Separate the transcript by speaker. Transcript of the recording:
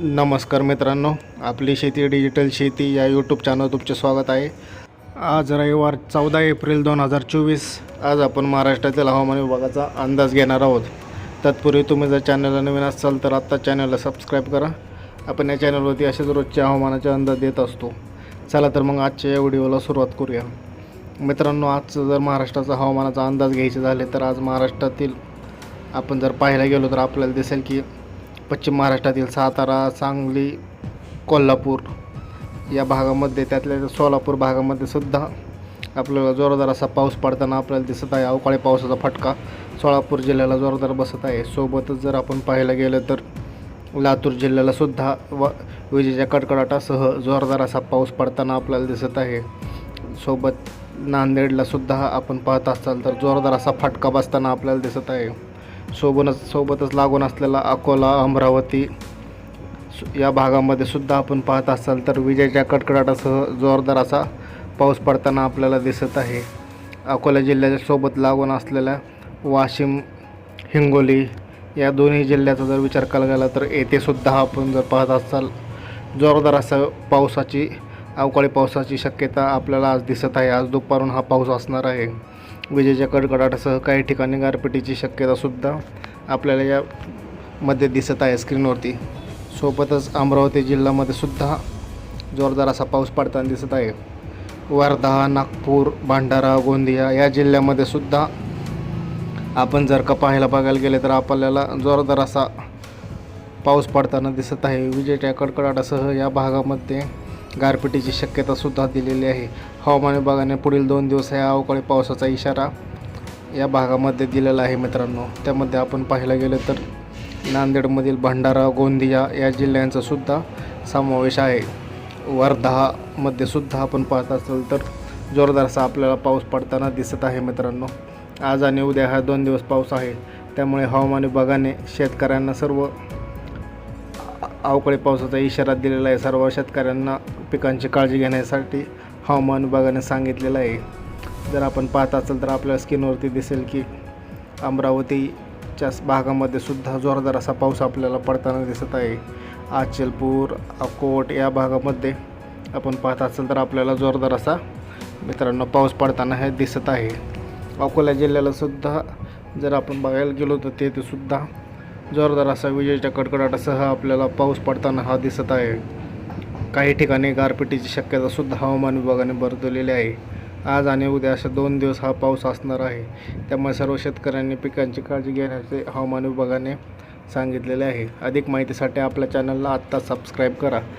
Speaker 1: नमस्कार मित्रांनो आपली शेती डिजिटल शेती या यूट्यूब चॅनल तुमचे स्वागत आहे. आज रविवार चौदा एप्रिल दोन हजार चोवीस. आज आपण महाराष्ट्रातील हवामान विभागाचा अंदाज घेणार आहोत. तत्पूर्वी तुम्ही जर चॅनलला नवीन असाल तर आत्ता चॅनलला सबस्क्राईब करा. आपण या चॅनलवरती असेच रोजच्या हवामानाचे अंदाज देत असतो. चला तर मग आजच्या या व्हिडिओला सुरुवात करूया. मित्रांनो आजचं जर महाराष्ट्राचा हवामानाचा अंदाज घ्यायचे झाले तर आज महाराष्ट्रातील आपण जर पाहायला गेलो तर आपल्याला दिसेल की पश्चिम महाराष्ट्रातील सातारा सांगली कोल्हापूर या भागामध्ये त्यातल्या सोलापूर भागामध्ये सुद्धा आपल्याला जोरदार असा पाऊस पडताना आपल्याला दिसत आहे. अवकाळी पावसाचा फटका सोलापूर जिल्ह्याला जोरदार बसत आहे. सोबतच जर आपण पाहायला गेलं तर लातूर जिल्ह्याला सुद्धा व विजेच्या कडकडाटासह जोरदार असा पाऊस पडताना आपल्याला दिसत आहे. सोबत नांदेडला सुद्धा आपण पाहत असाल तर जोरदार असा फटका बसताना आपल्याला दिसत आहे. सोबतच सोबतच लागून असलेला अकोला अमरावती या भागामध्ये सुद्धा आपण पाहत असाल तर विजेच्या कडकडाटासह जोरदार असा पाऊस पडताना आपल्याला दिसत आहे. अकोला जिल्ह्याच्या सोबत लागून असलेल्या वाशिम हिंगोली या दोन्ही जिल्ह्याचा जर विचार केला गेला तर येथेसुद्धा आपण जर पाहत असाल जोरदार असा पावसाची अवकाळी पावसाची शक्यता आपल्याला आज दिसत आहे. आज दुपारून हा पाऊस असणार आहे. विजेच्या कडकडाटासह काही ठिकाणी गारपिटीची शक्यतासुद्धा आपल्याला या मध्ये दिसत आहे स्क्रीनवरती सोबतच अमरावती जिल्ह्यामध्ये सुद्धा जोरदार असा पाऊस पडताना दिसत आहे. वर्धा नागपूर भंडारा गोंदिया या जिल्ह्यामध्ये सुद्धा आपण जर का पाहायला बघायला गेले तर आपल्याला जोरदार असा पाऊस पडताना दिसत आहे. विजेच्या कडकडाटासह या भागामध्ये गारपिटीची शक्यतासुद्धा दिलेली आहे. हवामान विभागाने पुढील दोन दिवस या अवकाळी पावसाचा इशारा या भागामध्ये दिलेला आहे मित्रांनो. त्यामध्ये आपण पाहायला गेलं तर नांदेडमधील भंडारा गोंदिया या जिल्ह्यांचा सुद्धा समावेश आहे. वर्धामध्ये सुद्धा आपण पाहत असाल तर जोरदार असा आपल्याला पाऊस पडताना दिसत आहे मित्रांनो. आज आणि उद्या हा दोन दिवस पाऊस आहे. त्यामुळे हवामान विभागाने शेतकऱ्यांना सर्व अवकाळी पावसाचा इशारा दिलेला आहे. सर्व शेतकऱ्यांना पिकांची काळजी घेण्यासाठी हवामान विभागाने सांगितलेलं आहे. जर आपण पाहत असेल तर आपल्या स्किनवरती दिसेल की अमरावतीच्या भागामध्ये सुद्धा जोरदार असा पाऊस आपल्याला पडताना दिसत आहे. आचलपूर अकोट या भागामध्ये आपण पाहत असेल तर आपल्याला जोरदार असा मित्रांनो पाऊस पडताना हे दिसत आहे. अकोला जिल्ह्याला सुद्धा जर आपण बघायला गेलो तर तेथे सुद्धा जोरदार असा विजेच्या कडकडाटासह आपल्याला पाऊस पडताना हा दिसत आहे. काही ठिकाणी गारपिटीची शक्यता सुद्धा हवामान विभागाने वर्तवलेली आहे. आज आणि उद्या अशा दोन दिवस हा पाऊस असणार आहे. त्यामुळे सर्व शेतकऱ्यांनी पिकांची काळजी घेण्याचे हवामान विभागाने सांगितलेले आहे. अधिक माहितीसाठी आपल्या चॅनलला आत्ता सबस्क्राईब करा.